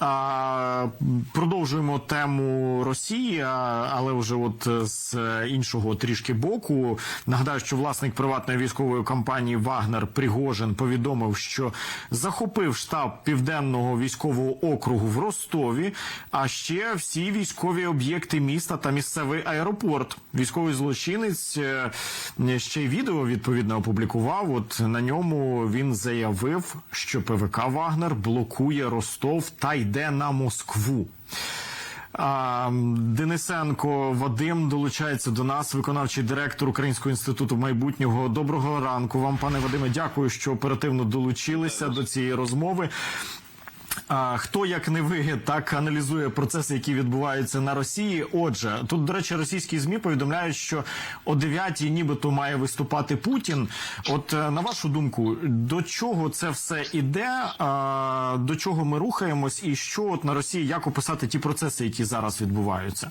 А, продовжуємо тему Росії, але вже от з іншого трішки боку. Нагадаю, що власник приватної військової компанії Вагнер Пригожин повідомив, що захопив штаб південного військового округу в Ростові, а ще всі військові об'єкти міста та місцевий аеропорт. Військовий злочинець е, ще й відео відповідно опублікував. От на ньому він заявив, що ПВК Вагнер блокує Ростов та йде на Москву. А, Денисенко Вадим долучається до нас, виконавчий директор Українського інституту майбутнього. Доброго ранку вам, пане Вадиме. Дякую, що оперативно долучилися до цієї розмови. Хто як не ви так аналізує процеси, які відбуваються на Росії? Отже, тут, до речі, російські змі повідомляють, що о 9-й нібито має виступати Путін. От е, на вашу думку, до чого це все іде? До чого ми рухаємось, і що от на Росії як описати ті процеси, які зараз відбуваються?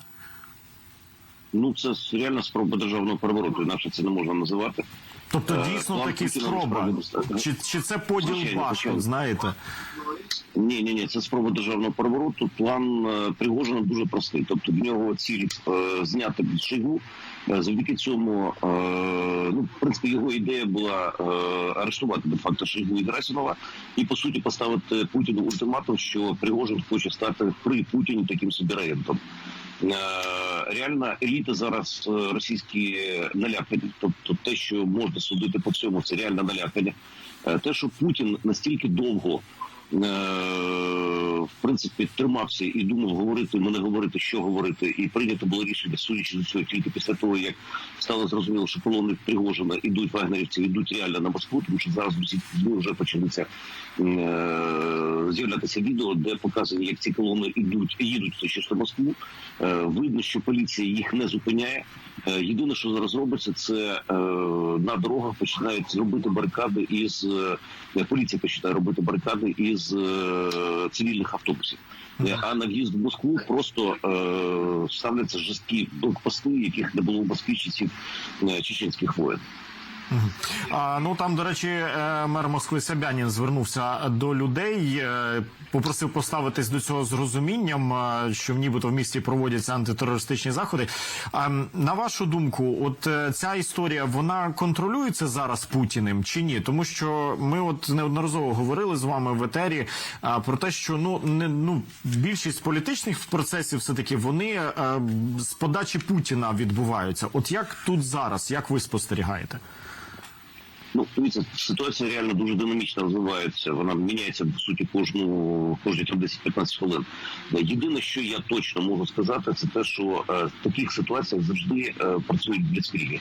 Ну, це реально спроба державного перевороту, інакше це не можна називати. Тобто, Е, дійсно план такі Путіна спроба, чи, чи це поділ башен, знаєте? Ні, ні, ні, це спроба державного перевороту. План е, Пригожина дуже простий. Тобто в нього ціль е, зняти Шойгу. Завдяки цьому, ну, в принципі, його ідея була арештувати де факто Шойгу і Герасимова і по суті поставити Путіну ультиматум, що Пригожин хоче стати при Путіні таким собі регентом. Е, Реально еліти зараз е, російські налякані. Тобто, те, що можна судити по всьому, це реально налякані. Е, Те, що Путін настільки довго в принципі тримався і думав говорити, не говорити, що говорити, і прийнято було рішення, судячи з цього тільки після того, як стало зрозуміло, що колони Пригожина ідуть вагнерівці, ідуть реально на Москву, тому що зараз всі вже почалися е, з'являтися відео, де показано, як ці колони ідуть їдуть точніше на Москву. Е, видно, що поліція їх не зупиняє. Е, Єдине, що зараз робиться, це е, на дорогах починають робити барикади із е, поліція починає робити барикади із е, цивільних автобусів. Е, А на в'їзд в Москву просто е, ставляться жорсткі блокпости, яких не було в Москві часів е, чеченських воєн. А, ну там, до речі, е, мер Москви Собянін звернувся до людей, е, попросив поставитись до цього з розумінням, е, що нібито в місті проводяться антитерористичні заходи. А на вашу думку, от ця історія вона контролюється зараз Путіним чи ні? Тому що ми от неодноразово говорили з вами в етері про те, що ну не ну більшість політичних процесів все таки вони з подачі Путіна відбуваються. От як тут зараз, як ви спостерігаєте? Дивіться, ситуація реально дуже динамічно розвивається. Вона міняється по суті кожну кожні там 10-15 хвилин. Єдине, що я точно можу сказати, це те, що е, в таких ситуаціях завжди е, працюють бліцкріги.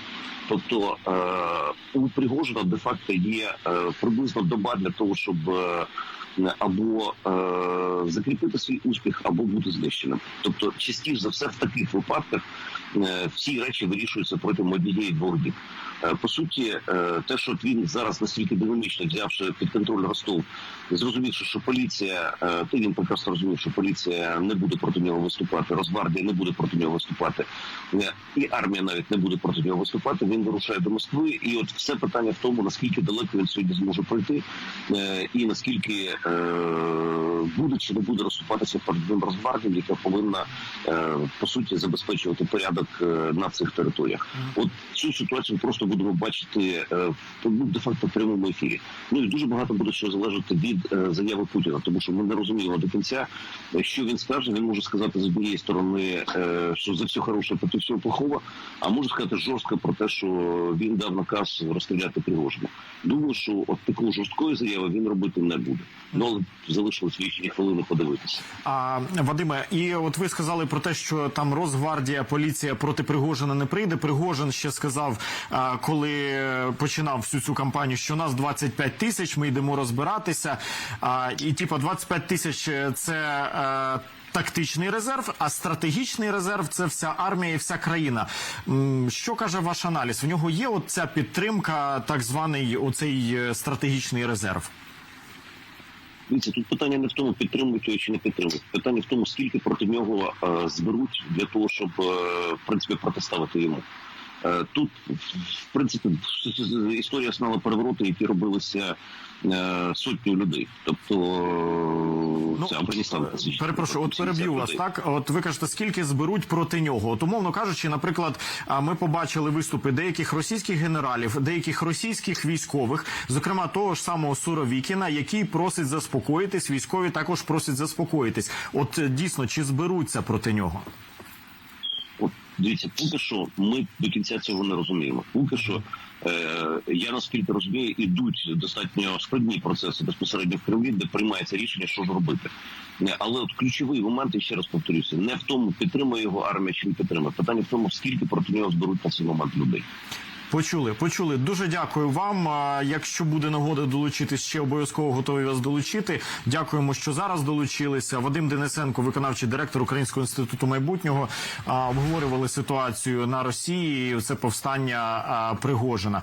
Тобто е, у Пригожина де факто є приблизно доба для того, щоб або закріпити свій успіх, або бути знищеним. Тобто, частіше за все, в таких випадках всі речі вирішуються протягом однієї двох діб. Е, По суті, е, те, що він зараз настільки динамічно взявши під контроль Ростов, зрозумівши, що поліція, е, та він прекрасно розумів, що поліція не буде проти нього виступати, Росгвардія не буде проти нього виступати, е, і армія навіть не буде проти нього виступати. Він вирушає до Москви, і от все питання в тому, наскільки далеко він сьогодні зможе пройти, е, і наскільки е, буде чи не буде розступатися перед ним Росгвардією, яка повинна е, по суті забезпечувати порядок е, на цих територіях. От цю ситуацію просто будемо бачити е, ну, де-факто в прямому ефірі. Ну і дуже багато буде що залежати від е, заяви Путіна, тому що ми не розуміємо до кінця, що він скаже. Він може сказати з однієї сторони, що за все хороше проти всього плохого, а може сказати жорстко про те, що він дав наказ розстріляти Пригожина. Думаю, що от такої жорсткої заяви він робити не буде. Ну але залишилось лічені хвилини подивитися. А Вадиме, і от ви сказали про те, що там Росгвардія, поліція проти Пригожина не прийде. Пригожин ще сказав, коли починав всю цю кампанію, що нас 25 тисяч, ми йдемо розбиратися. І типу 25 тисяч це. е, Тактичний резерв, а стратегічний резерв це вся армія і вся країна. Що каже ваш аналіз? В нього є от ця підтримка, так званий оцей е, стратегічний резерв. Дивіться, тут питання не в тому, підтримують його чи не підтримують. Питання в тому, скільки проти нього е, зберуть для того, щоб е, в принципі протиставити йому. Е, Тут, в принципі, історія знала перевороти, які робилися сотню людей. Тобто. Ну, Перепрошую, от переб'ю вас. Так, от ви кажете, скільки зберуть проти нього? От, умовно кажучи, наприклад, ми побачили виступи деяких російських генералів, деяких російських військових, зокрема того ж самого Суровікіна, який просить заспокоїтись. Військові також просять заспокоїтись. От е, дійсно, чи зберуться проти нього? Дивіться, поки що ми до кінця цього не розуміємо. Поки що е, я наскільки розумію, ідуть достатньо складні процеси безпосередньо в Кремлі, де приймається рішення, що ж робити. Е, Але от ключовий момент, і ще раз повторюся, не в тому, підтримує його армія чи не підтримує. Питання в тому, скільки проти нього зберуть на цей момент людей. Почули, почули. Дуже дякую вам. Якщо буде нагода долучитись, ще обов'язково готові вас долучити. Дякуємо, що зараз долучилися. Вадим Денисенко, виконавчий директор Українського інституту майбутнього, обговорювали ситуацію на Росії. Це повстання Пригожина.